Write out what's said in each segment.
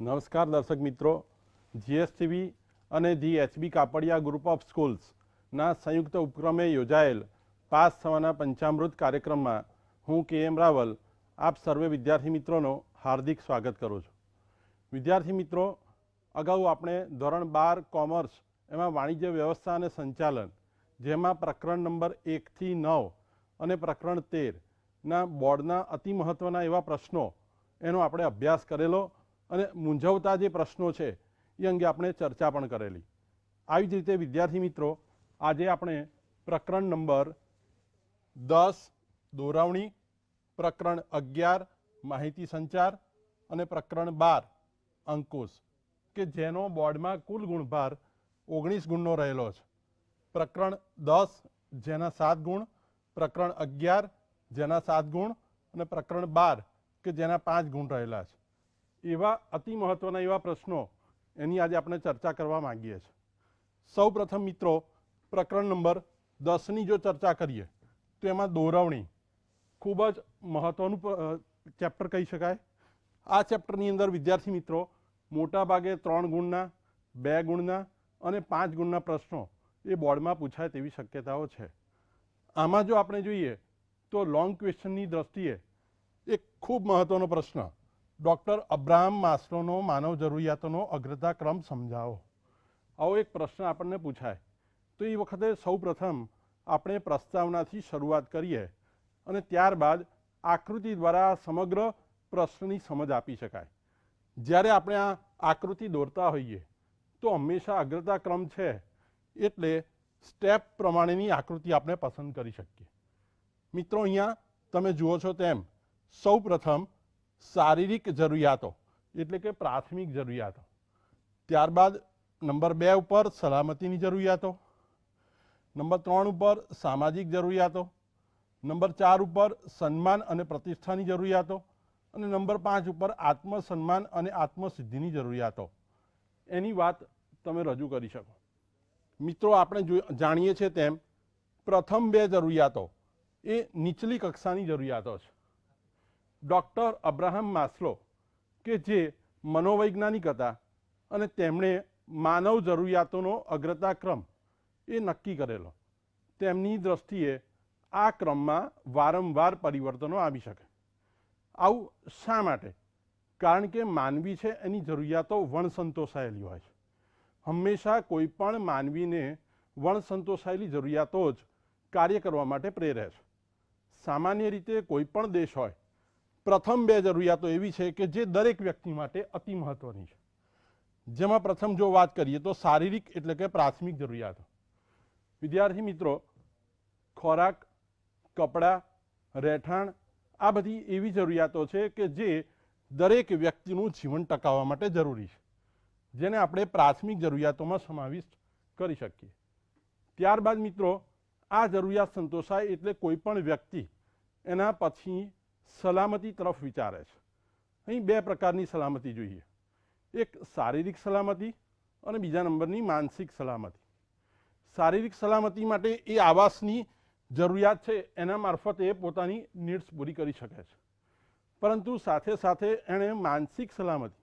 નમસ્કાર દર્શક મિત્રો જીએસટીવી અને G HB Kapadia group of સ્કૂલ્સના સંયુક્ત ઉપક્રમે યોજાયેલ પાસ થવાના પંચામૃત કાર્યક્રમમાં હું કે એમ રાવલ આપ સર્વે વિદ્યાર્થી મિત્રોનો હાર્દિક સ્વાગત કરું છું. વિદ્યાર્થી મિત્રો, અગાઉ આપણે ધોરણ બાર કોમર્સ એમાં વાણિજ્ય વ્યવસ્થા અને સંચાલન જેમાં પ્રકરણ નંબર એકથી નવ અને પ્રકરણ તેરના બોર્ડના અતિ મહત્ત્વના એવા પ્રશ્નો એનો આપણે અભ્યાસ કરેલો અને મૂંઝવતા જે પ્રશ્નો છે, એ અંગે આપણે ચર્ચા પણ કરેલી. આવી જ રીતે, વિદ્યાર્થી મિત્રો, આજે આપણે પ્રકરણ નંબર દસ, દોરવણી, પ્રકરણ અગિયાર, માહિતી સંચાર અને પ્રકરણ બાર, અંકુશ, કે જેનો બોર્ડમાં કુલ ગુણભાર ઓગણીસ ગુણનો રહેલો છે. પ્રકરણ દસ, જેના સાત ગુણ, પ્રકરણ અગિયાર, જેના સાત ગુણ અને પ્રકરણ બાર, કે જેના પાંચ ગુણ રહેલા છે. એવા અતિ મહત્ત્વના એવા પ્રશ્નો એની આજે આપણે ચર્ચા કરવા માંગીએ છીએ. સૌ પ્રથમ મિત્રો, પ્રકરણ નંબર દસની જો ચર્ચા કરીએ, તો એમાં દોરવણી ખૂબ જ મહત્ત્વનું ચેપ્ટર કહી શકાય. આ ચેપ્ટરની અંદર વિદ્યાર્થી મિત્રો મોટા ભાગે ત્રણ ગુણના, બે ગુણના અને પાંચ ગુણના પ્રશ્નો એ બોર્ડમાં પૂછાય તેવી શક્યતાઓ છે. આમાં જો આપણે જોઈએ, તો લોંગ ક્વેશ્ચનની દ્રષ્ટિએ એક ખૂબ મહત્ત્વનો પ્રશ્ન ડૉક્ટર અબ્રાહમ માસ્લોનો માનવ જરૂરિયાતોનો અગ્રતા ક્રમ સમજાવો. આવો એક પ્રશ્ન આપણને પૂછાય. તો એ વખતે સૌ પ્રથમ આપણે પ્રસ્તાવનાથી શરૂઆત કરીએ અને ત્યારબાદ આકૃતિ દ્વારા સમગ્ર પ્રશ્નની સમજ આપી શકાય. જ્યારે આપણે આ આકૃતિ દોરતા હોઈએ, તો હંમેશા અગ્રતા ક્રમ છે એટલે સ્ટેપ પ્રમાણેની આકૃતિ આપણે પસંદ કરી શકીએ. મિત્રો અહીંયા તમે જુઓ છો તેમ સૌ પ્રથમ શારીરિક જરૂરિયાતો, એટલે કે પ્રાથમિક જરૂરિયાતો. ત્યારબાદ નંબર બે ઉપર સલામતીની જરૂરિયાતો. નંબર ત્રણ ઉપર સામાજિક જરૂરિયાતો. નંબર ચાર ઉપર સન્માન અને પ્રતિષ્ઠાની જરૂરિયાતો. અને નંબર પાંચ ઉપર આત્મસન્માન અને આત્મસિદ્ધિની જરૂરિયાતો. એની વાત તમે રજૂ કરી શકો. મિત્રો, આપણે જાણીએ છીએ તેમ પ્રથમ બે જરૂરિયાતો એ નીચલી કક્ષાની જરૂરિયાતો છે. ડૉક્ટર અબ્રાહમ માસ્લો, કે જે મનોવૈજ્ઞાનિક હતા અને તેમણે માનવ જરૂરિયાતોનો અગ્રતા ક્રમ એ નક્કી કરેલો. તેમની દ્રષ્ટિએ આ ક્રમમાં વારંવાર પરિવર્તનો આવી શકે. આવું શા માટે? કારણ કે માનવી છે એની જરૂરિયાતો વણસંતોષાયેલી હોય છે. હંમેશા કોઈ પણ માનવીને વણસંતોષાયેલી જરૂરિયાતો જ કાર્ય કરવા માટે પ્રેરે છે. સામાન્ય રીતે કોઈ પણ દેશ હોય પ્રથમ બે જરૂરિયાતો એવી છે કે જે દરેક વ્યક્તિ માટે અતિ મહત્ત્વની છે. જેમાં પ્રથમ જો વાત કરીએ તો શારીરિક એટલે કે પ્રાથમિક જરૂરિયાતો. વિદ્યાર્થી મિત્રો, ખોરાક, કપડાં, રહેઠાણ, આ બધી એવી જરૂરિયાતો છે કે જે દરેક વ્યક્તિનું જીવન ટકાવવા માટે જરૂરી છે, જેને આપણે પ્રાથમિક જરૂરિયાતોમાં સમાવિષ્ટ કરી શકીએ. ત્યારબાદ મિત્રો, આ જરૂરિયાત સંતોષાય એટલે કોઈ પણ વ્યક્તિ એના પછી સલામતી તરફ વિચારે છે. અહીં બે પ્રકારની સલામતી જોઈએ. એક શારીરિક સલામતી અને બીજા નંબરની માનસિક સલામતી. શારીરિક સલામતી માટે એ આવાસની જરૂરિયાત છે, એના મારફતે એ પોતાની નીડ્સ પૂરી કરી શકે છે. પરંતુ સાથે સાથે એણે માનસિક સલામતી,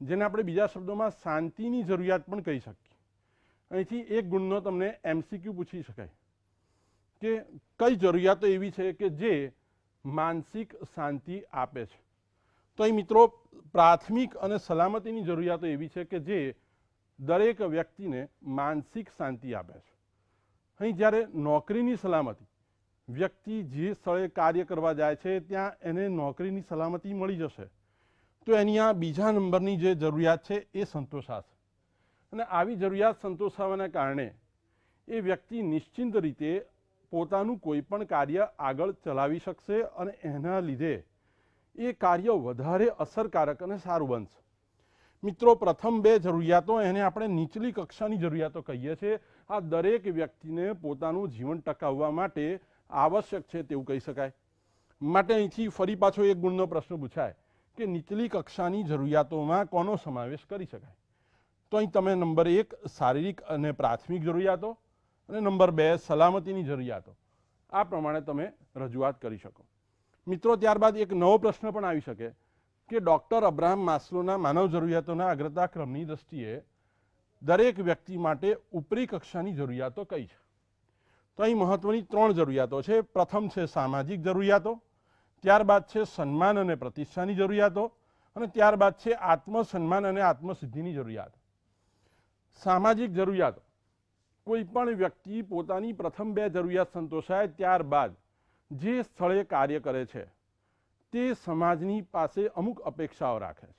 જેને આપણે બીજા શબ્દોમાં શાંતિની જરૂરિયાત પણ કહી શકીએ. અહીંથી એક ગુણનો તમને એમસીક્યુ પૂછી શકાય કે કઈ જરૂરિયાતો એવી છે કે જે માનસિક શાંતિ આપે છે. તો અહીં મિત્રો, પ્રાથમિક અને સલામતીની જરૂરિયાતો એવી છે કે જે દરેક વ્યક્તિને માનસિક શાંતિ આપે છે. અહીં જ્યારે નોકરીની સલામતી, વ્યક્તિ જે સ્થળે કાર્ય કરવા જાય છે, ત્યાં એને નોકરીની સલામતી મળી જશે. તો એની આ બીજા નંબરની જે જરૂરિયાત છે, એ સંતોષાશે. અને આવી જરૂરિયાત સંતોષાવાના કારણે એ વ્યક્તિ નિશ્ચિંત રીતે પોતાનું કોઈ પણ કાર્ય આગળ ચલાવી શકશે અને એના લીધે એ કાર્ય વધારે અસરકારક અને સારું બનશે. મિત્રો, પ્રથમ બે જરૂરિયાતો એને આપણે નીચલી કક્ષાની જરૂરિયાતો કહીએ છીએ. આ દરેક વ્યક્તિને પોતાનું જીવન ટકાવવા માટે આવશ્યક છે તેવું કહી શકાય. માટે અહીંથી ફરી પાછો એક ગુણનો પ્રશ્ન પૂછાય કે નીચલી કક્ષાની જરૂરિયાતોમાં કોનો સમાવેશ કરી શકાય? તો અહીં તમે નંબર એક, શારીરિક અને પ્રાથમિક જરૂરિયાતો અને નંબર બે, સલામતીની જરૂરિયાતો. આ પ્રમાણે તમે રજૂઆત કરી શકો. મિત્રો, ત્યારબાદ એક નવો પ્રશ્ન પણ આવી શકે કે ડૉક્ટર અબ્રાહમ માસ્લોના માનવ જરૂરિયાતોના અગ્રતા ક્રમની દ્રષ્ટિએ દરેક વ્યક્તિ માટે ઉપરી કક્ષાની જરૂરિયાતો કઈ છે? તો અહીં મહત્વની ત્રણ જરૂરિયાતો છે. પ્રથમ છે સામાજિક જરૂરિયાતો, ત્યારબાદ છે સન્માન અને પ્રતિષ્ઠાની જરૂરિયાતો, અને ત્યારબાદ છે આત્મસન્માન અને આત્મસિદ્ધિની જરૂરિયાત. સામાજિક જરૂરિયાતો. કોઈ પણ વ્યક્તિ પોતાની પ્રથમ બે જરૂરિયાત સંતોષાય ત્યારબાદ જે સ્થળે કાર્ય કરે છે, તે સમાજની પાસે અમુક અપેક્ષાઓ રાખે છે.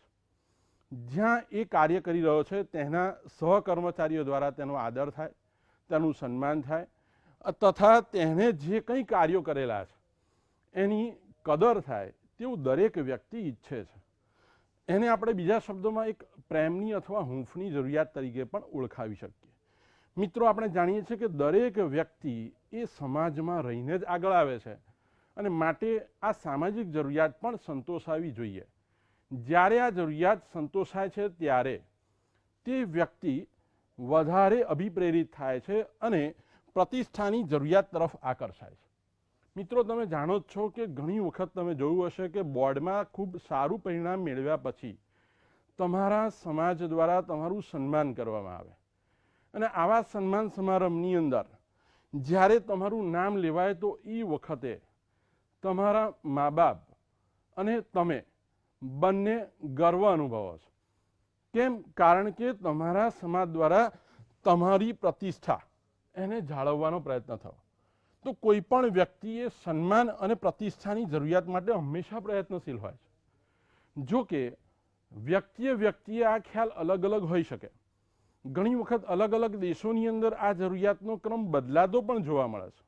જ્યાં એ કાર્ય કરી રહ્યો છે, તેના સહકર્મચારીઓ દ્વારા તેનો આદર થાય, તેનું સન્માન થાય, તથા તેને જે કંઈ કાર્યો કરેલા છે, એની કદર થાય તેવું દરેક વ્યક્તિ ઈચ્છે છે. એને આપણે બીજા શબ્દોમાં એક પ્રેમની અથવા હૂંફની જરૂરિયાત તરીકે પણ ઓળખાવી શકીએ. મિત્રો, આપણે જાણીએ છીએ કે દરેક વ્યક્તિ એ સમાજમાં રહીને જ આગળ આવે છે અને માટે આ સામાજિક જરૂરિયાત પણ સંતોષાવી જોઈએ. જ્યારે આ જરૂરિયાત સંતોષાય છે ત્યારે તે વ્યક્તિ વધારે અભિપ્રેરિત થાય છે અને પ્રતિષ્ઠાની જરૂરિયાત તરફ આકર્ષાય છે. મિત્રો, તમે જાણો જ છો કે ઘણી વખત તમે જોયું હશે કે બોર્ડમાં ખૂબ સારું પરિણામ મેળવ્યા પછી તમારા સમાજ દ્વારા તમારું સન્માન કરવામાં આવે. અને આવા સન્માન સમારંભની અંદર જ્યારે તમારું નામ લેવાય તો એ વખતે તમારા મા બાપ અને તમે બંને ગર્વ અનુભવો છો. કેમ? કારણ કે તમારા સમાજ દ્વારા તમારી પ્રતિષ્ઠા એને જાળવવાનો પ્રયત્ન થયો તો કોઈ પણ વ્યક્તિએ સન્માન અને પ્રતિષ્ઠાની જરૂરિયાત માટે હંમેશા પ્રયત્નશીલ હોય છે. જો કે વ્યક્તિએ વ્યક્તિએ આ ખ્યાલ અલગ અલગ હોઈ શકે. ઘણી વખત અલગ અલગ દેશોની અંદર આ જરૂરિયાતનો ક્રમ બદલાતો પણ જોવા મળે છે.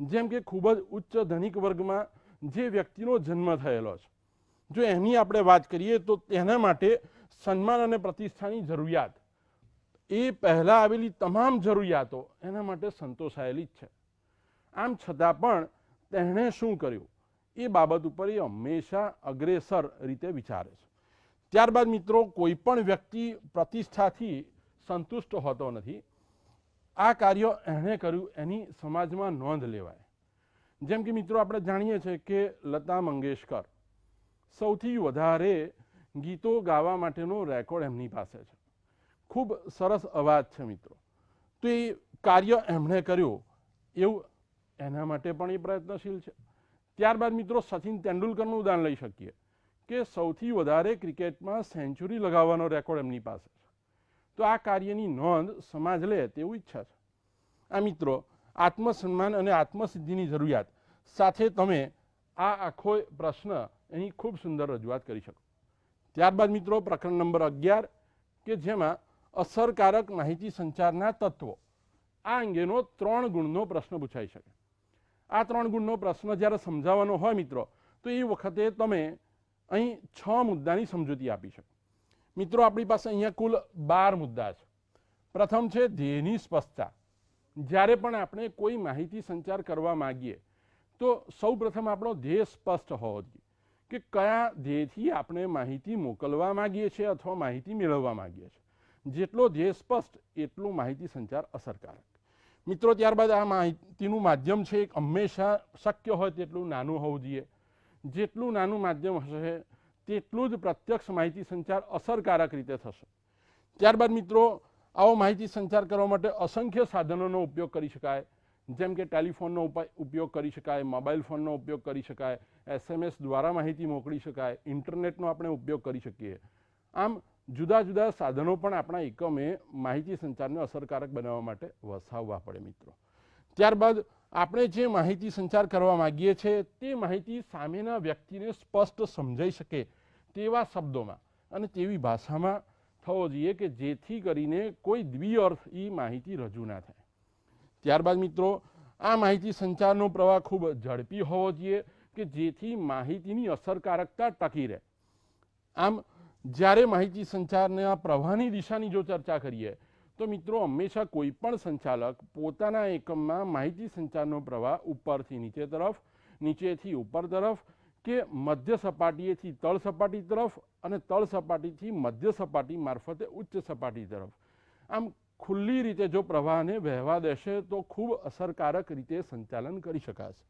જેમ કે ખૂબ જ ઉચ્ચ ધનિક વર્ગમાં જે વ્યક્તિનો જન્મ થયેલો છે. જો એની આપણે વાત કરીએ તો તેના માટે સન્માન અને પ્રતિષ્ઠાની જરૂરિયાત, એ પહેલાં આવેલી તમામ જરૂરિયાતો એના માટે સંતોષાયેલી જ છે. આમ છતાં પણ તેણે શું કર્યું? એ બાબત ઉપર એ હંમેશા અગ્રેસર રીતે વિચારે છે. ત્યારબાદ મિત્રો, કોઈ પણ વ્યક્તિ પ્રતિષ્ઠાથી સંતુષ્ટ હોતો નથી. આ કાર્ય એણે કર્યું, એની સમાજમાં નોંધ લેવાય. જેમ કે મિત્રો, આપણે જાણીએ છીએ કે લતા મંગેશકર સૌથી વધારે ગીતો ગાવા માટેનો રેકોર્ડ એમની પાસે છે. ખૂબ સરસ અવાજ છે મિત્રો. તો એ કાર્ય એમણે કર્યું એવું એના માટે પણ એ પ્રયત્નશીલ છે. ત્યારબાદ મિત્રો, સચિન તેંડુલકરનું ઉદાહરણ લઈ શકીએ કે સૌથી વધારે ક્રિકેટમાં સેન્ચુરી લગાવવાનો રેકોર્ડ એમની પાસે તો આ કાર્યની નોંધ સમાજ લે તેવું ઈચ્છા છે. આ મિત્રો, આત્મસન્માન અને આત્મસિદ્ધિની જરૂરિયાત સાથે તમે આ આખો પ્રશ્ન એની ખૂબ સુંદર રજૂઆત કરી શકો. ત્યારબાદ મિત્રો, પ્રકરણ નંબર અગિયાર, કે જેમાં અસરકારક માહિતી સંચારના તત્વો, આ અંગેનો ત્રણ ગુણનો પ્રશ્ન પૂછાઈ શકે. આ ત્રણ ગુણનો પ્રશ્ન જ્યારે સમજાવવાનો હોય મિત્રો, તો એ વખતે તમે અહીં છ મુદ્દાની સમજૂતી આપી શકો. મિત્રો, આપણી પાસે અહીંયા કુલ બાર મુદ્દા છે. પ્રથમ છે ધ્યેયની સ્પષ્ટતા. જ્યારે પણ આપણે કોઈ માહિતી સંચાર કરવા માગીએ, તો સૌ પ્રથમ આપણો ધ્યેય સ્પષ્ટ હોવો જોઈએ કે કયા ધ્યેયથી આપણે માહિતી મોકલવા માગીએ છીએ અથવા માહિતી મેળવવા માગીએ છીએ. જેટલો ધ્યેય સ્પષ્ટ, એટલું માહિતી સંચાર અસરકારક. મિત્રો, ત્યારબાદ આ માહિતીનું માધ્યમ છે એક હંમેશા શક્ય હોય તેટલું નાનું હોવું જોઈએ. જેટલું નાનું માધ્યમ હશે તેટલું જ પ્રત્યક્ષ માહિતી સંચાર અસરકારક રીતે થશે. ત્યારબાદ મિત્રો, આવો માહિતી સંચાર કરવા માટે અસંખ્ય સાધનોનો ઉપયોગ કરી શકાય. જેમ કે ટેલિફોનનો ઉપાય, ઉપયોગ કરી શકાય, મોબાઈલ ફોનનો ઉપયોગ કરી શકાય, એસએમએસ દ્વારા માહિતી મોકલી શકાય, ઇન્ટરનેટનો આપણે ઉપયોગ કરી શકીએ. આમ, જુદા જુદા સાધનો પણ આપણા એકમે માહિતી સંચારને અસરકારક બનાવવા માટે વસાવવા પડે મિત્રો. ત્યારબાદ આપણે જે માહિતી સંચાર કરવા માગીએ છીએ તે માહિતી સામેના વ્યક્તિને સ્પષ્ટ સમજાઈ શકે તેવા શબ્દોમાં અને તેવી ભાષામાં થવો જોઈએ કે જેથી કરીને કોઈ દ્વિઅર્થ એ માહિતી રજૂ ના થાય. ત્યારબાદ મિત્રો, આ માહિતી સંચારનો પ્રવાહ ખૂબ ઝડપી હોવો જોઈએ કે જેથી માહિતીની અસરકારકતા ટકી રહે. આમ, જ્યારે માહિતી સંચારના પ્રવાહની દિશાની જો ચર્ચા કરીએ તો મિત્રો, હંમેશા કોઈ પણ સંચાલક પોતાના એકમમાં માહિતી સંચારનો પ્રવાહ ઉપરથી નીચે તરફ, નીચેથી ઉપર તરફ કે મધ્ય સપાટીએથી તળ સપાટી તરફ અને તળ સપાટીથી મધ્ય સપાટી મારફતે ઉચ્ચ સપાટી તરફ. આમ ખુલ્લી રીતે જો પ્રવાહને વહેવા દેશે તો ખૂબ અસરકારક રીતે સંચાલન કરી શકાશે.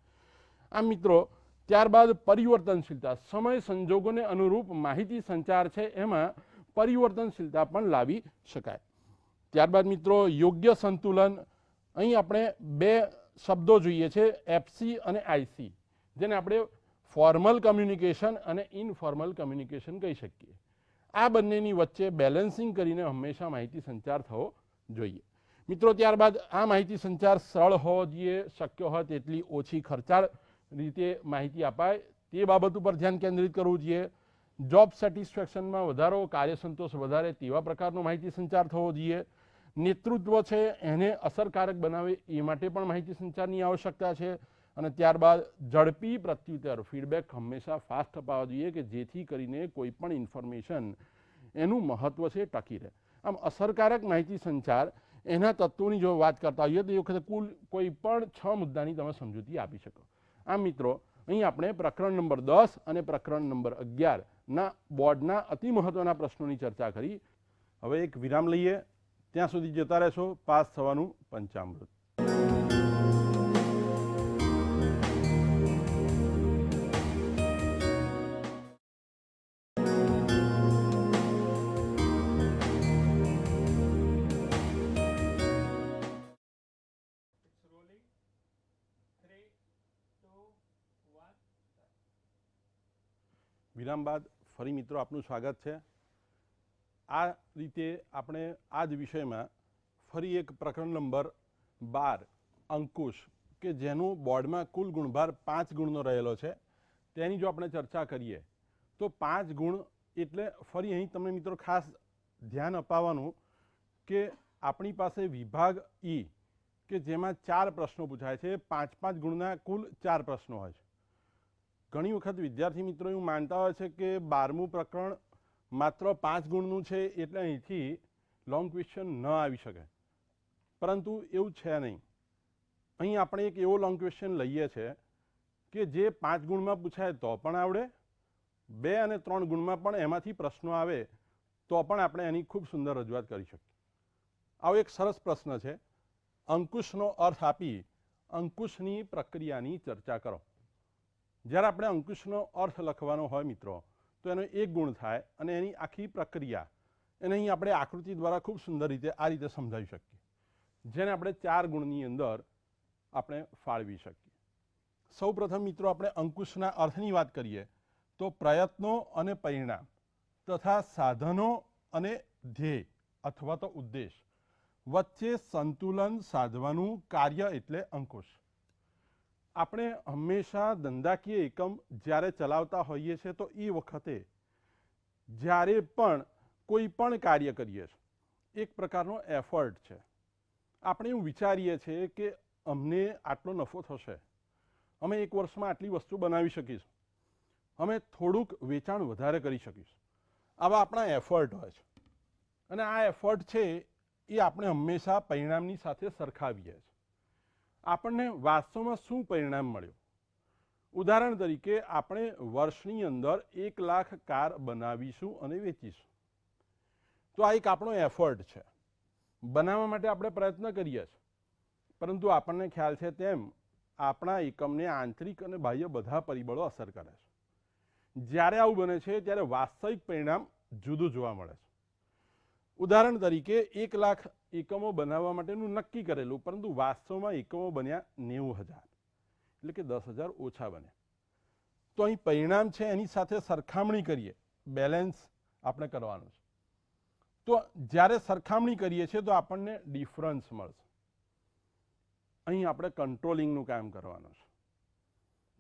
આમ મિત્રો, ત્યારબાદ પરિવર્તનશીલતા. સમય સંજોગોને અનુરૂપ માહિતી સંચાર છે, એમાં પરિવર્તનશીલતા પણ લાવી શકાય. ત્યારબાદ મિત્રો, યોગ્ય સંતુલન. અહીં આપણે બે શબ્દો જોઈએ છે એફસી અને આઈસી જેને આપણે ફોર્મલ કમ્યુનિકેશન અને ઇનફોર્મલ કમ્યુનિકેશન કહી શકીએ. આ બંનેની વચ્ચે બેલેન્સિંગ કરીને હંમેશા માહિતી સંચાર થવો જોઈએ. મિત્રો, ત્યારબાદ આ માહિતી સંચાર સરળ હોવો જોઈએ, શક્ય હોય તેટલી ઓછી ખર્ચાળ રીતે માહિતી અપાય. તે બાબત ઉપર ધ્યાન કેન્દ્રિત કરવું જોઈએ. જોબ સેટિસ્ફેક્શનમાં વધારો કાર્યસંતોષ વધારે, તેવા પ્રકારનો માહિતી સંચાર થવો જોઈએ. નેતૃત્વ છે, એને અસરકારક બનાવે, એ માટે પણ માહિતી સંચારની આવશ્યકતા છે. અને ત્યારબાદ ઝડપી પ્રત્યુત્તર, ફીડબેક હંમેશા ફાસ્ટ અપાવવા જોઈએ કે જેથી કરીને કોઈ પણ ઇન્ફોર્મેશન એનું મહત્ત્વ છે, ટકી રહે. આમ અસરકારક માહિતી સંચાર, એના તત્વોની જો વાત કરતા હોઈએ તો એ વખતે કુલ કોઈ પણ છ મુદ્દાની તમે સમજૂતી આપી શકો. આમ મિત્રો, અહીં આપણે પ્રકરણ નંબર દસ અને પ્રકરણ નંબર અગિયારના બોર્ડના અતિ મહત્ત્વના પ્રશ્નોની ચર્ચા કરી. હવે એક વિરામ લઈએ. ત્યાં સુધી જતા રહેશો. પાસ થવાનું પંચામૃત. વિરામ બાદ ફરી મિત્રો આપનું સ્વાગત છે. આ રીતે આપણે આ જ વિષયમાં ફરી એક પ્રકરણ નંબર બાર, અંકુશ, કે જેનું બોર્ડમાં કુલ ગુણભાર પાંચ ગુણનો રહેલો છે, તેની જો આપણે ચર્ચા કરીએ, તો પાંચ ગુણ એટલે ફરી અહીં તમને મિત્રો ખાસ ધ્યાન અપાવવાનું કે આપણી પાસે વિભાગ ઈ, કે જેમાં ચાર પ્રશ્નો પૂછાય છે, પાંચ પાંચ ગુણના કુલ ચાર પ્રશ્નો હોય છે. ઘણી વખત વિદ્યાર્થી મિત્રો એવું માનતા હોય છે કે બારમું પ્રકરણ માત્ર પાંચ ગુણનું છે એટલે અહીંથી લોંગ ક્વેશ્ચન ન આવી શકે. પરંતુ એવું છે નહીં. અહીં આપણે એક એવો લોંગ ક્વેશ્ચન લઈએ છીએ કે જે પાંચ ગુણમાં પૂછાય તો પણ આવડે, બે અને ત્રણ ગુણમાં પણ એમાંથી પ્રશ્નો આવે તો પણ આપણે એની ખૂબ સુંદર રજૂઆત કરી શકીએ. આવો એક સરસ પ્રશ્ન છે. અંકુશનો અર્થ આપી અંકુશની પ્રક્રિયાની ચર્ચા કરો. જ્યારે આપણે અંકુશનો અર્થ લખવાનો હોય મિત્રો તો એનો એક ગુણ થાય અને એની આખી પ્રક્રિયા એને અહીં આપણે આકૃતિ દ્વારા ખૂબ સુંદર રીતે આ રીતે સમજાવી શકીએ. જેને આપણે ચાર ગુણની અંદર આપણે ફાળવી શકીએ. સૌપ્રથમ મિત્રો આપણે અંકુશના અર્થની વાત કરીએ તો પ્રયત્નો અને પરિણામ તથા સાધનો અને ધ્યેય અથવા તો ઉદ્દેશ વચ્ચે સંતુલન સાધવાનું કાર્ય એટલે અંકુશ. આપણે હંમેશા ધંધાકીય એકમ જ્યારે ચલાવતા હોઈએ છીએ તો એ વખતે જ્યારે પણ કોઈ પણ કાર્ય કરીએ છીએ, એક પ્રકારનો એફર્ટ છે. આપણે એવું વિચારીએ છીએ કે અમને આટલો નફો થશે. અમે એક વર્ષમાં આટલી વસ્તુ બનાવી શકીશું. અમે થોડુંક વેચાણ વધારે કરી શકીશું. આવા આપણા એફર્ટ હોય છે. અને આ એફર્ટ છે એ આપણે હંમેશા પરિણામની સાથે સરખાવીએ છીએ. આપણને વાસ્તવમાં શું પરિણામ મળ્યું? ઉદાહરણ તરીકે, આપણે વર્ષની અંદર એક લાખ કાર બનાવીશું અને વેચીશું. તો આ એક આપણો એફર્ટ છે. બનાવવા માટે આપણે પ્રયત્ન કરીએ છીએ. પરંતુ આપણને ખ્યાલ છે તેમ, આપણા એકમને આંતરિક અને બાહ્ય બધા પરિબળો અસર કરે છે. જ્યારે આવું બને છે, ત્યારે વાસ્તવિક પરિણામ જુદું જોવા મળે છે. ઉદાહરણ તરીકે એક લાખ એકમો બનાવવા માટેનું નક્કી કરેલું, પરંતુ વાસ્તવમાં એકમો બન્યા નેવું હજાર. એટલે કે દસ હજાર ઓછા બન્યા તો અહીં પરિણામ છે, એની સાથે સરખામણી કરીએ. બેલેન્સ આપણે કરવાનું છે. તો જ્યારે સરખામણી કરીએ છીએ, તો આપણને ડિફરન્સ મળશે. અહીં આપણે કંટ્રોલિંગનું કામ કરવાનું છે.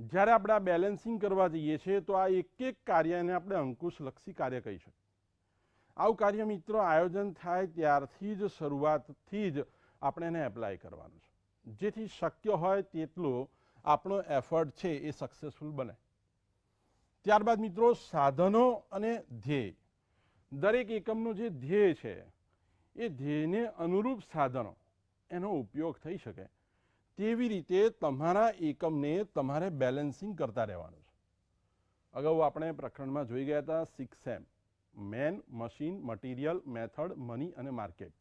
જ્યારે આપણે આ બેલેન્સિંગ કરવા જઈએ છીએ, તો આ એક એક કાર્યને આપણે અંકુશલક્ષી કાર્ય કહી શકીએ. આવું કાર્ય મિત્રો આયોજન થાય ત્યારથી જ શરૂઆતથી જ આપણે એને એપ્લાય કરવાનું છે. જેથી શક્ય હોય તેટલો આપણો એફર્ટ છે એ સક્સેસફુલ બને. ત્યારબાદ મિત્રો સાધનો અને ધ્યેય. દરેક એકમનું જે ધ્યેય છે, એ ધ્યેયને અનુરૂપ સાધનો એનો ઉપયોગ થઈ શકે. તેવી રીતે તમારા એકમને તમારે બેલેન્સિંગ કરતા રહેવાનું છે. અગાઉ આપણે પ્રકરણમાં જોઈ ગયા હતા six M man, machine, material, method, money અને માર્કેટ.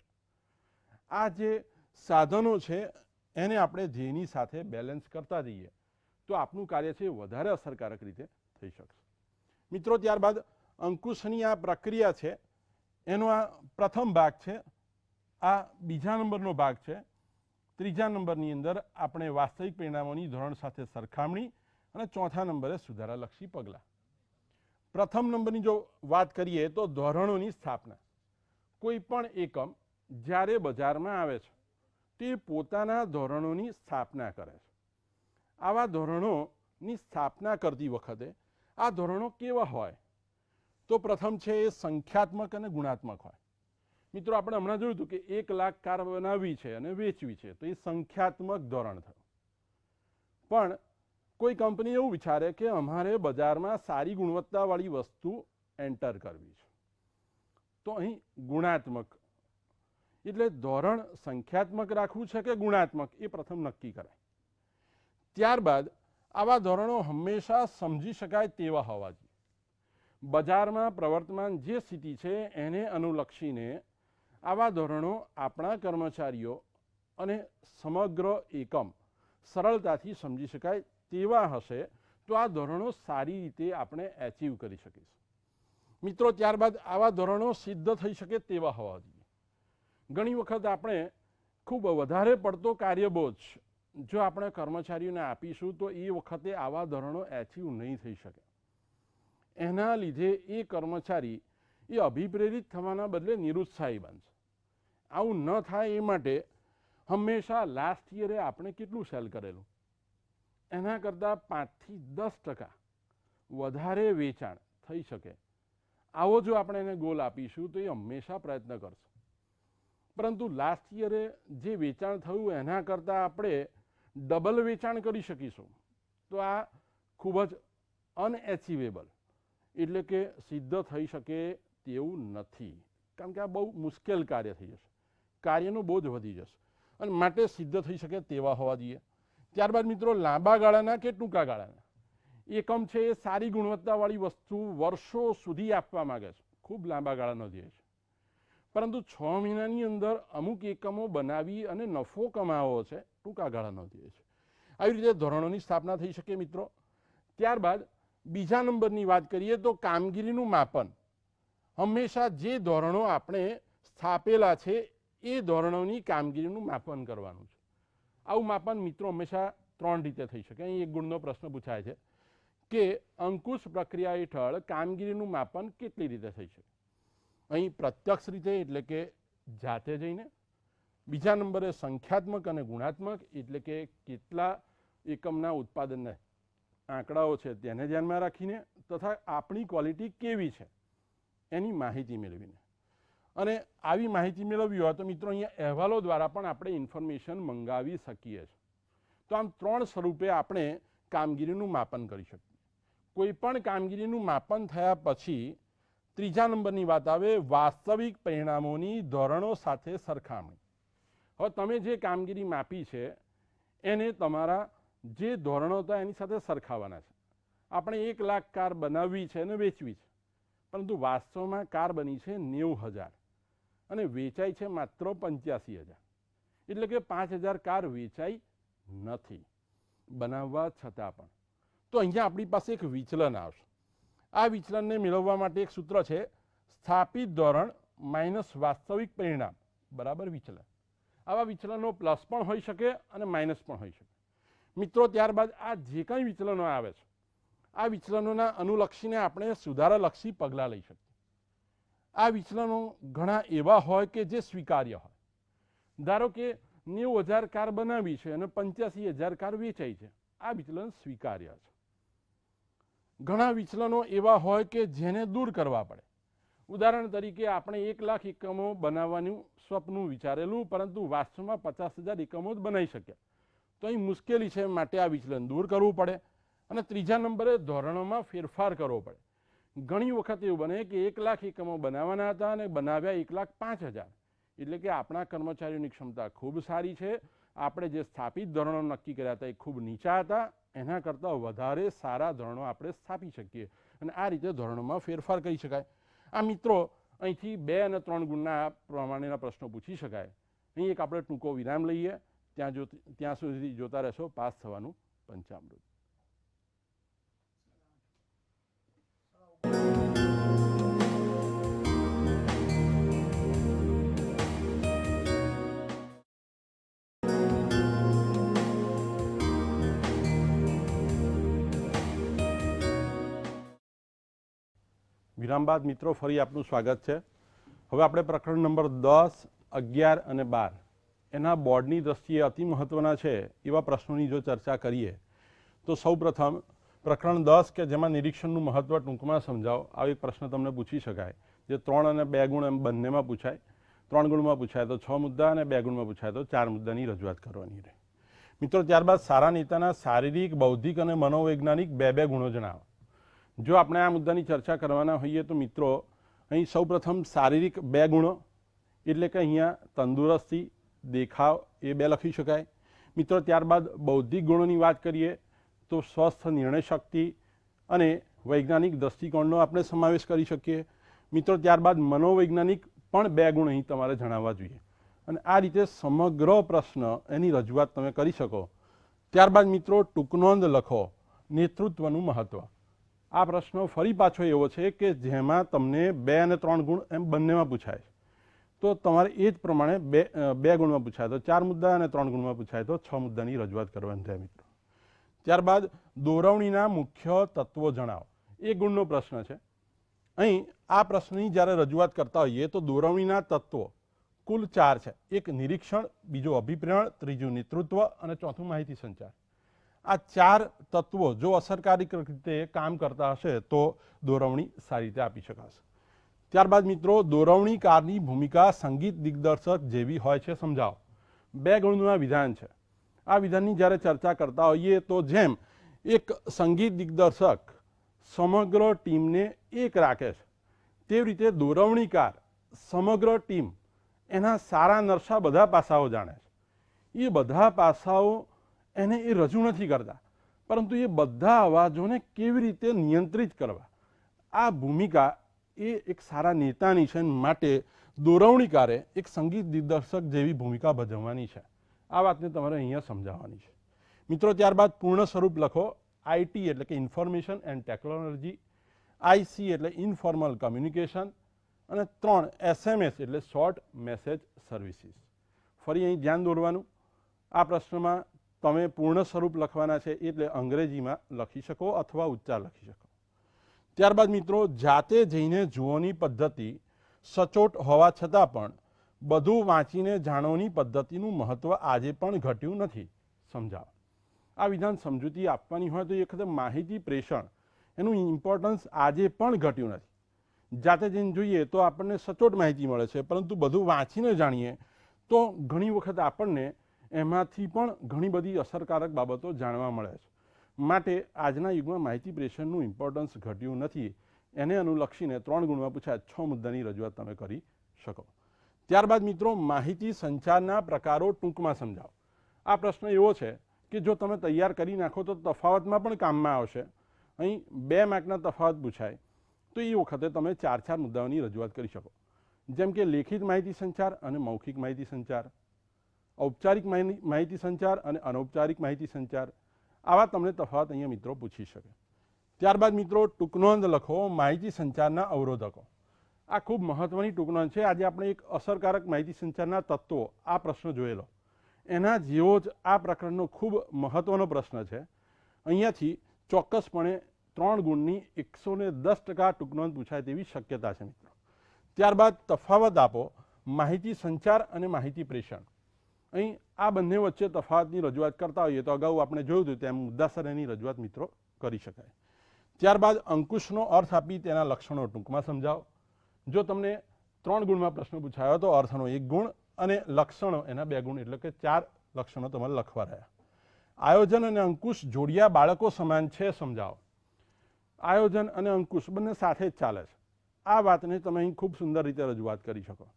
આ જે સાધનો છે, એને આપણે ધ્યેયની સાથે બેલેન્સ કરતા જઈએ. તો આપનું કાર્ય છે વધારે અસરકારક રીતે થઈ શકશે. મિત્રો, ત્યારબાદ અંકુશની આ પ્રક્રિયા છે, એનો આ પ્રથમ ભાગ છે, આ બીજા નંબરનો ભાગ છે. ત્રીજા નંબરની અંદર આપણે વાસ્તવિક પરિણામોની ધોરણ સાથે સરખામણી અને ચોથા નંબરે સુધારાલક્ષી પગલાં. પ્રથમ નંબરની જો વાત કરીએ તો ધોરણોની સ્થાપના. કોઈ પણ એકમ જ્યારે બજારમાં આવે છે, તે પોતાના ધોરણોની સ્થાપના કરે છે. આવા ધોરણોની સ્થાપના કરતી વખતે આ ધોરણો કેવા હોય? તો પ્રથમ છે એ સંખ્યાત્મક અને ગુણાત્મક હોય. મિત્રો, આપણે હમણાં જોયું હતું કે એક લાખ કાર બનાવવી છે અને વેચવી છે, તો એ સંખ્યાત્મક ધોરણ થયું. પણ કોઈ કંપની એવું વિચારે કે અમારે બજારમાં સારી ગુણવત્તાવાળી વસ્તુ એન્ટર કરવી છે. તો અહીં ગુણાત્મક. એટલે ધોરણ સંખ્યાત્મક રાખવું છે કે ગુણાત્મક? એ પ્રથમ નક્કી કરાય. ત્યારબાદ આવા ધોરણો હંમેશા સમજી શકાય તેવા હોવા જોઈએ. બજારમાં પ્રવર્તમાન જે સ્થિતિ છે એને અનુલક્ષીને આવા ધોરણો આપણા કર્મચારીઓ અને સમગ્ર એકમ સરળતાથી સમજી શકાય તેવા હશે, તો આ ધોરણો સારી રીતે આપણે એચીવ કરી શકીશું. મિત્રો, ત્યારબાદ આવા ધોરણો સિદ્ધ થઈ શકે તેવા હોવા જોઈએ. ઘણી વખત આપણે ખૂબ વધારે પડતો કાર્યબોજ જો આપણે કર્મચારીઓને આપીશું, તો એ વખતે આવા ધોરણો એચીવ નહીં થઈ શકે. એના લીધે એ કર્મચારી એ અભિપ્રેરિત થવાના બદલે નિરુત્સાહી બનશે. આવું ન થાય એ માટે હંમેશા લાસ્ટ યરે આપણે કેટલું સેલ કરેલું? એના કરતાં પાંચથી દસ ટકા વધારે વેચાણ થઈ શકે. આવો જો આપણે એને ગોલ આપીશું, તો એ હંમેશા પ્રયત્ન કરશું. પરંતુ લાસ્ટ યરે જે વેચાણ થયું, એના કરતાં આપણે ડબલ વેચાણ કરી શકીશું. તો આ ખૂબ જ અનએચિવેબલ એટલે કે સિદ્ધ થઈ શકે તેવું નથી. કારણ કે આ બહુ મુશ્કેલ કાર્ય થઈ જશે. કાર્યનો બોજ વધી જશે. અને માટે સિદ્ધ થઈ શકે તેવા હોવા જોઈએ. ત્યારબાદ મિત્રો, લાંબા ગાળાના કે ટૂંકા ગાળાના? એકમ છે, એ સારી ગુણવત્તાવાળી વસ્તુ વર્ષો સુધી આપવા માગે છે. ખૂબ લાંબા ગાળાનો ધ્યેય છે. પરંતુ છ મહિનાની અંદર અમુક એકમો બનાવી અને નફો કમાવો છે, ટૂંકા ગાળાનો ધ્યેય છે. આવી રીતે ધોરણોની સ્થાપના થઈ શકે મિત્રો. ત્યારબાદ બીજા નંબરની વાત કરીએ તો કામગીરીનું માપન. હંમેશા જે ધોરણો આપણે સ્થાપેલા છે, એ ધોરણોની કામગીરીનું માપન કરવાનું છે. આવું માપન મિત્રો હંમેશા ત્રણ રીતે થઈ શકે. અહીં એક ગુણનો પ્રશ્ન પૂછાય છે કે અંકુશ પ્રક્રિયા હેઠળ કામગીરીનું માપન કેટલી રીતે થઈ શકે? અહીં પ્રત્યક્ષ રીતે એટલે કે જાતે જઈને, બીજા નંબરે સંખ્યાત્મક અને ગુણાત્મક એટલે કે કેટલા એકમના ઉત્પાદનના, આંકડાઓ છે તેને ધ્યાનમાં રાખીને તથા આપણી ક્વોલિટી કેવી છે એની માહિતી મેળવીને. અને આવી માહિતી મેળવવી હોય તો મિત્રો અહીંયા અહેવાલો દ્વારા પણ આપણે ઇન્ફોર્મેશન મંગાવી શકીએ છીએ. તો આમ ત્રણ સ્વરૂપે આપણે કામગીરીનું માપન કરી શકીએ. કોઈ પણ કામગીરીનું માપન થયા પછી ત્રીજા નંબરની વાત આવે, વાસ્તવિક પરિણામોની ધોરણો સાથે સરખામણી. હવે તમે જે કામગીરી માપી છે, એને તમારા જે ધોરણો હતા એની સાથે સરખાવવાના છે. આપણે એક લાખ કાર બનાવવી છે અને વેચવી છે. પરંતુ વાસ્તવમાં કાર બની છે નેવું હજાર. અને વેચાઈ છે માત્ર પંચ્યાસી હજાર. એટલે કે પાંચ હજાર કાર વેચાઈ નથી. બનાવવા છતાં પણ. તો અહીંયા આપણી પાસે એક વિચલન આવશે. આ વિચલનને મેળવવા માટે એક સૂત્ર છે, સ્થાપિત ધોરણ માઇનસ વાસ્તવિક પરિણામ. બરાબર વિચલન. આવા વિચલનો પ્લસ પણ હોઈ શકે અને માઇનસ પણ હોઈ શકે. મિત્રો, ત્યારબાદ આ જે કંઈ વિચલનો આવે છે, આ વિચલનોના અનુલક્ષીને આપણે સુધારાલક્ષી પગલાં લઈ શકીએ. આ વિચલનો ઘણા એવા હોય કે જે સ્વીકાર્ય હોય. ધારો કે નેવું હજાર કાર બનાવી છે અને પંચ્યાસી હજાર કાર વેચાઈ છે. આ વિચલન સ્વીકાર્ય છે. ઘણા વિચલનો એવા હોય કે જેને દૂર કરવા પડે. ઉદાહરણ તરીકે આપણે એક લાખ એકમો બનાવવાનું સ્વપ્ન વિચારેલું, પરંતુ વાસ્તવમાં પચાસ હજાર એકમો જ બનાવી શક્યા. તો અહીં મુશ્કેલી છે, માટે આ વિચલન દૂર કરવું પડે અને ત્રીજા નંબરે ધોરણોમાં ફેરફાર કરવો પડે. ઘણી વખત એવું બને કે એક લાખ એકમો બનાવવાના હતા અને બનાવ્યા એક લાખ પાંચ હજાર. એટલે કે આપણા કર્મચારીઓની ક્ષમતા ખૂબ સારી છે. આપણે જે સ્થાપિત ધોરણો નક્કી કર્યા હતા એ ખૂબ નીચા હતા. એના કરતાં વધારે સારા ધોરણો આપણે સ્થાપી શકીએ. અને આ રીતે ધોરણોમાં ફેરફાર કરી શકાય. આ મિત્રો અહીંથી બે અને ત્રણ ગુણના પ્રમાણેના પ્રશ્નો પૂછી શકાય. અહીં એક આપણે ટૂંકો વિરામ લઈએ. ત્યાં જો, ત્યાં સુધી જોતા રહેશો. પાસ થવાનું પંચામૃત. વિરામ બાદ મિત્રો, ફરી આપનું સ્વાગત છે. હવે આપણે પ્રકરણ નંબર દસ, અગિયાર અને બાર. એના બોર્ડની દ્રષ્ટિએ અતિ મહત્ત્વના છે એવા પ્રશ્નોની જો ચર્ચા કરીએ, તો સૌપ્રથમ પ્રકરણ દસ કે જેમાં નિરીક્ષણનું મહત્ત્વ ટૂંકમાં સમજાવો. આવી પ્રશ્ન તમને પૂછી શકાય. જે ત્રણ અને બે ગુણ એમ બંનેમાં પૂછાય. ત્રણ ગુણમાં પૂછાય તો છ મુદ્દા અને બે ગુણમાં પૂછાય તો ચાર મુદ્દાની રજૂઆત કરવાની રહે. મિત્રો, ત્યારબાદ સારા નેતાના શારીરિક, બૌદ્ધિક અને મનોવૈજ્ઞાનિક બે બે ગુણો જણાવો. જો આપણે આ મુદ્દાની ચર્ચા કરવાના હોઈએ તો મિત્રો, અહીં સૌપ્રથમ શારીરિક બે ગુણો, એટલે કે અહીંયા તંદુરસ્તી, દેખાવ એ બે લખી શકાય. મિત્રો, ત્યારબાદ બૌદ્ધિક ગુણોની વાત કરીએ તો સ્વસ્થ નિર્ણય શક્તિ અને વૈજ્ઞાનિક દૃષ્ટિકોણનો આપણે સમાવેશ કરી શકીએ. મિત્રો, ત્યારબાદ મનોવૈજ્ઞાનિક પણ બે ગુણ અહીં તમારે જણાવવા જોઈએ. અને આ રીતે સમગ્ર પ્રશ્ન એની રજૂઆત તમે કરી શકો. ત્યારબાદ મિત્રો ટૂંકનોંધ લખો. નેતૃત્વનું મહત્ત્વ આ પ્રશ્ન ફરી પાછો એવો છે કે જેમાં તમને બે અને ત્રણ ગુણ એમ બંનેમાં પૂછાય. તો તમારે એ જ પ્રમાણે બે બે ગુણમાં પૂછાય. તો ચાર મુદ્દા અને ત્રણ ગુણમાં પૂછાય. તો છ મુદ્દાની રજૂઆત કરવાની છે મિત્રો. ત્યારબાદ દોરવણીના મુખ્ય તત્વો જણાવો. એ ગુણનો પ્રશ્ન છે. અહીં આ પ્રશ્નની જ્યારે રજૂઆત કરતા હોઈએ તો દોરવણીના તત્વો કુલ ચાર છે. એક નિરીક્ષણ, બીજો અભિપ્રેરણ, ત્રીજું નેતૃત્વ અને ચોથું માહિતી સંચાર. આ ચાર તત્વો જો અસરકારક રીતે કામ કરતા હશે, તો દોરવણી સારી રીતે આપી શકાશે. ત્યારબાદ મિત્રો દોરવણીકારની ભૂમિકા સંગીત દિગ્દર્શક જેવી હોય છે, સમજાવો. બે ગુણનું આ વિધાન છે. આ વિધાનની જ્યારે ચર્ચા કરતા હોઈએ, તો જેમ એક સંગીત દિગ્દર્શક સમગ્ર ટીમને એક રાખે છે, તેવી રીતે દોરવણીકાર સમગ્ર ટીમ એના સારા નરસા બધા પાસાઓ જાણે છે. એ બધા પાસાઓ એને એ રજૂ નથી કરતા. પરંતુ એ બધા અવાજોને કેવી રીતે નિયંત્રિત કરવા? આ ભૂમિકા એ એક સારા નેતાની છે માટે દોરવણીકારે એક સંગીત દિગ્દર્શક જેવી ભૂમિકા ભજવવાની છે. આ વાતને તમારે અહીંયા સમજાવવાની છે. મિત્રો, ત્યારબાદ પૂર્ણ સ્વરૂપ લખો. આઈટી એટલે કે information and technology. I C એટલે ઇનફોર્મલ કમ્યુનિકેશન. અને ત્રણ, એસએમએસ એટલે શોર્ટ મેસેજ સર્વિસીસ. ફરી અહીં ધ્યાન દોરવાનું. આ પ્રશ્નમાં તમે પૂર્ણ સ્વરૂપ લખવાના છે એટલે અંગ્રેજીમાં લખી શકો અથવા ઉચ્ચાર લખી શકો. ત્યારબાદ મિત્રો, જાતે જઈને જુઓની પદ્ધતિ સચોટ હોવા છતાં પણ બધું વાંચીને જાણવાની પદ્ધતિનું મહત્ત્વ આજે પણ ઘટ્યું નથી. સમજાવ. આ વિધાન સમજૂતી આપવાની હોય તો એ વખતે માહિતી પ્રેષણ એનું ઇમ્પોર્ટન્સ આજે પણ ઘટ્યું નથી. જાતે જઈને જોઈએ તો આપણને સચોટ માહિતી મળે છે, પરંતુ બધું વાંચીને જાણીએ તો ઘણી વખત આપણને એમાંથી પણ ઘણી બધી અસરકારક બાબતો જાણવા મળે છે. માટે આજના યુગમાં માહિતી પ્રેશરનું ઇમ્પોર્ટન્સ ઘટ્યું નથી. એને અનુલક્ષીને ત્રણ ગુણમાં પૂછાય, છ મુદ્દાની રજૂઆત તમે કરી શકો. ત્યારબાદ મિત્રો, માહિતી સંચારના પ્રકારો ટૂંકમાં સમજાવો. આ પ્રશ્ન એવો છે કે જો તમે તૈયાર કરી નાખો તો તફાવતમાં પણ કામમાં આવશે. અહીં બે માર્કના તફાવત પૂછાય. તો એ વખતે તમે ચાર ચાર મુદ્દાઓની રજૂઆત કરી શકો. જેમ કે લેખિત માહિતી સંચાર અને મૌખિક માહિતી સંચાર. ઔપચારિક માહિતી સંચાર અને અનૌપચારિક માહિતી સંચાર. આવા તમને તફાવત અહીંયા મિત્રો પૂછી શકે. ત્યારબાદ મિત્રો ટૂંકનોંધ લખો, માહિતી સંચારના અવરોધકો. આ ખૂબ મહત્ત્વની ટૂંકનોંધ છે. આજે આપણે એક અસરકારક માહિતી સંચારના તત્વો, આ પ્રશ્ન જોયેલો. એના જેવો જ આ પ્રકરણનો ખૂબ મહત્ત્વનો પ્રશ્ન છે. અહીંયાથી ચોક્કસપણે ત્રણ ગુણની એકસો ને દસ ટકા ટૂંકનોંધ પૂછાય તેવી શક્યતા છે મિત્રો. ત્યારબાદ તફાવત આપો, માહિતી સંચાર અને માહિતી પ્રેષણ. અહીં આ બંને વચ્ચે તફાવતની રજૂઆત કરતા હોઈએ તો અગાઉ આપણે જોયું હતું તેમ મુદ્દાસર એની રજૂઆત મિત્રો કરી શકાય. ત્યારબાદ અંકુશનો અર્થ આપી તેના લક્ષણો ટૂંકમાં સમજાવો. જો તમને ત્રણ ગુણમાં પ્રશ્ન પૂછાયો તો અર્થનો એક ગુણ અને લક્ષણો એના બે ગુણ એટલે કે ચાર લક્ષણો તમારે લખવા રહ્યા. આયોજન અને અંકુશ જોડિયા બાળકો સમાન છે સમજાવો. આયોજન અને અંકુશ બંને સાથે જ ચાલે છે. આ વાતને તમે અહીં ખૂબ સુંદર રીતે રજૂઆત કરી શકો.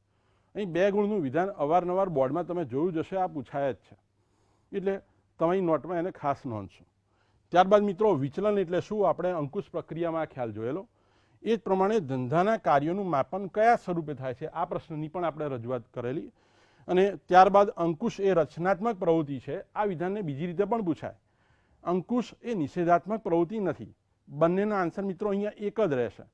અહીં બે ગુણનું વિધાન અવારનવાર બોર્ડમાં તમે જોયું જશે આ પૂછાય જ છે. એટલે તમે નોટમાં એને ખાસ નોંધશો ત્યારબાદ મિત્રો, વિચલન એટલે શું? આપણે અંકુશ પ્રક્રિયામાં ખ્યાલ જોયેલો. એ જ પ્રમાણે ધંધાના કાર્યોનું માપન કયા સ્વરૂપે થાય છે, આ પ્રશ્નની પણ આપણે રજૂઆત કરેલી. અને ત્યારબાદ અંકુશ એ રચનાત્મક પ્રવૃત્તિ છે, આ વિધાનને બીજી રીતે પણ પૂછાય. અંકુશ એ નિષેધાત્મક પ્રવૃત્તિ નથી. બંનેના આન્સર મિત્રો અહીંયા એક જ રહેશે.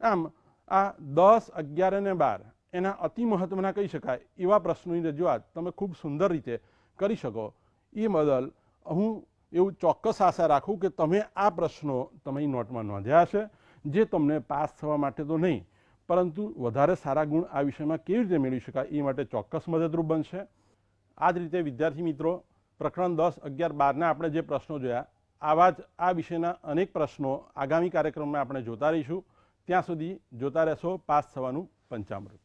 આમ, આ દસ, અગિયાર અને બાર એના અતિ મહત્ત્વના કહી શકાય એવા પ્રશ્નોની રજૂઆત તમે ખૂબ સુંદર રીતે કરી શકો. એ બદલ હું એવું ચોક્કસ આશા રાખું કે તમે આ પ્રશ્નો તમે નોટમાં નોંધ્યા હશે, જે તમને પાસ થવા માટે તો નહીં, પરંતુ વધારે સારા ગુણ આ વિષયમાં કેવી રીતે મેળવી શકાય એ માટે ચોક્કસ મદદરૂપ બનશે. આ જ રીતે, વિદ્યાર્થી મિત્રો, પ્રકરણ દસ, અગિયાર બારના આપણે જે પ્રશ્નો જોયા, આવા જ આ વિષયના અનેક પ્રશ્નો આગામી કાર્યક્રમમાં આપણે જોતા રહીશું. ત્યાં સુધી જોતા રહેશો, પાસ થવાનું પંચામૃત.